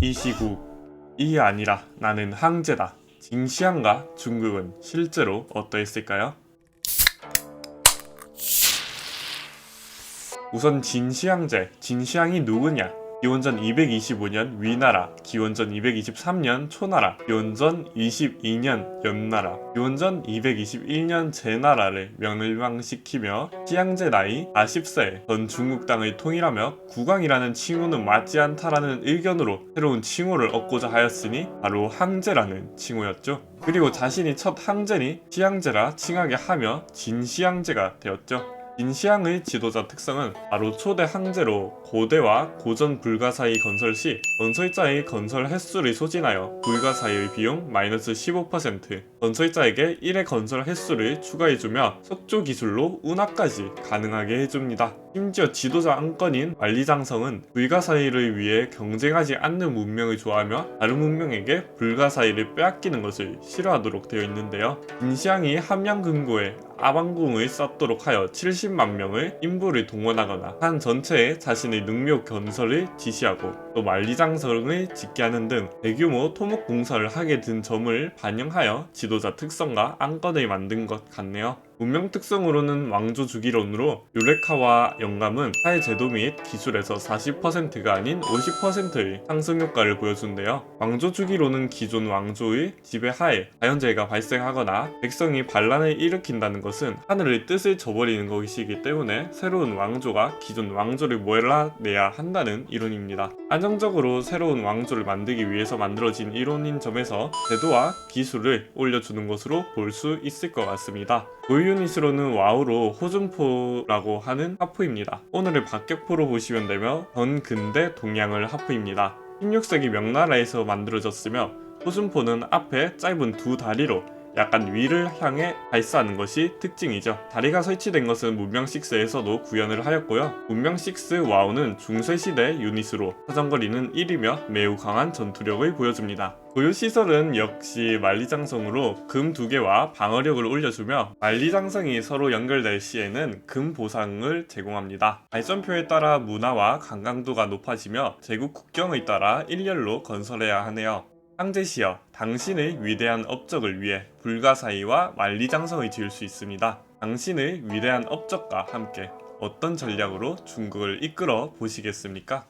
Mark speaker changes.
Speaker 1: 이 시국 이 아니라 나는 항제다. 징시항과 중국은 실제로 어떠했을까요? 우선 진시황제, 진시황이 누구냐? 기원전 225년 위나라, 기원전 223년 초나라, 기원전 22년 연나라, 기원전 221년 제나라를 멸망시키며 시황제 나이 40세에 전 중국 땅을 통일하며 국왕이라는 칭호는 맞지 않다라는 의견으로 새로운 칭호를 얻고자 하였으니 바로 항제라는 칭호였죠. 그리고 자신이 첫 항제니 시황제라 칭하게 하며 진시황제가 되었죠. 인시향의 지도자 특성은 바로 초대 항제로 고대와 고전 불가 사이 건설 시 건설자의 건설 횟수를 소진하여 불가 사이의 비용 마이너스 15% 건설자에게 1의 건설 횟수를 추가해주며 속조 기술로 운하까지 가능하게 해줍니다. 심지어 지도자 안건인 만리장성은 불가사의를 위해 경쟁하지 않는 문명을 좋아하며 다른 문명에게 불가사의를 빼앗기는 것을 싫어하도록 되어 있는데요. 인시향이 함양금고에 아방궁을 쌓도록 하여 70만 명의 인부를 동원하거나 한 전체에 자신의 능력 건설을 지시하고 또 만리장성을 짓게 하는 등 대규모 토목 공사를 하게 된 점을 반영하여 지도자 특성과 안건을 만든 것 같네요. 문명 특성으로는 왕조 주기론으로 유레카와 영감은 사회 제도 및 기술에서 40%가 아닌 50%의 상승 효과를 보여준대요. 왕조 주기론은 기존 왕조의 지배하에 자연재해가 발생하거나 백성이 반란을 일으킨다는 것은 하늘의 뜻을 저버리는 것이기 때문에 새로운 왕조가 기존 왕조를 몰아내야 한다는 이론입니다. 안 정적으로 새로운 왕조를 만들기 위해서 만들어진 이론인 점에서 제도와 기술을 올려주는 것으로 볼 수 있을 것 같습니다. 고유닛으로는 와우로 호준포라고 하는 하프입니다. 오늘의 박격포로 보시면 되며 전 근대 동양을 하프입니다. 16세기 명나라에서 만들어졌으며 호준포는 앞에 짧은 두 다리로 약간 위를 향해 발사하는 것이 특징이죠. 다리가 설치된 것은 문명 6에서도 구현을 하였고요. 문명 6 와우는 중세시대 유닛으로 사정거리는 1이며 매우 강한 전투력을 보여줍니다. 고유 시설은 역시 만리장성으로 금두 개와 방어력을 올려주며 만리장성이 서로 연결될 시에는 금 보상을 제공합니다. 발전표에 따라 문화와 관광도가 높아지며 제국 국경에 따라 일렬로 건설해야 하네요. 황제시여, 당신의 위대한 업적을 위해 불가사의와 만리장성을 지을 수 있습니다. 당신의 위대한 업적과 함께 어떤 전략으로 중국을 이끌어 보시겠습니까?